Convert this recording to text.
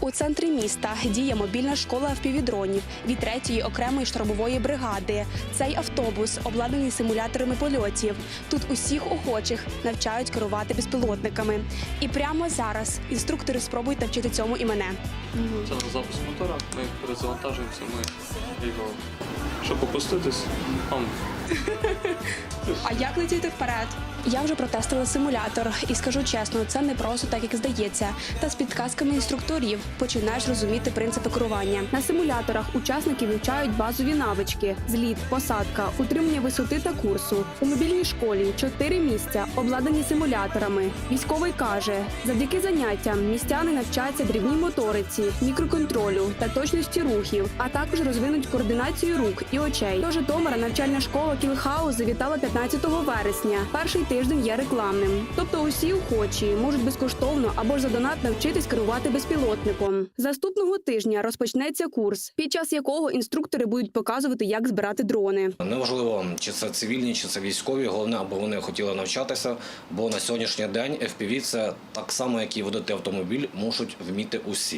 У центрі міста діє мобільна школа впівдронів від третьої окремої штурмової бригади. Цей автобус обладнаний симуляторами польотів. Тут усіх охочих навчають керувати безпілотниками. І прямо зараз інструктори спробують навчити цьому і мене. Це на запуск мотора. Ми перезавантажуємося, ми його. Щоб опуститись, А як летіти вперед? Я вже протестила симулятор і скажу чесно, це не просто так, як здається. Та з підказками інструкторів починаєш розуміти принципи керування. На симуляторах учасники вивчають базові навички: зліт, посадка, утримання висоти та курсу. У мобільній школі чотири місця обладнані симуляторами. Військовий каже, завдяки заняттям містяни навчаються дрібній моториці, мікроконтролю та точності рухів, а також розвинуть координацію рук і очей. До Житомира навчальна школа Кілхаус завітала 15 вересня. Перший тиждень є рекламним. Тобто усі охочі можуть безкоштовно або ж за донат навчитись керувати безпілотником. Наступного тижня розпочнеться курс, під час якого інструктори будуть показувати, як збирати дрони. Неважливо, чи це цивільні, чи це військові. Головне, аби вони хотіли навчатися. Бо на сьогоднішній день FPV – це так само, як і водити автомобіль, можуть вміти усі.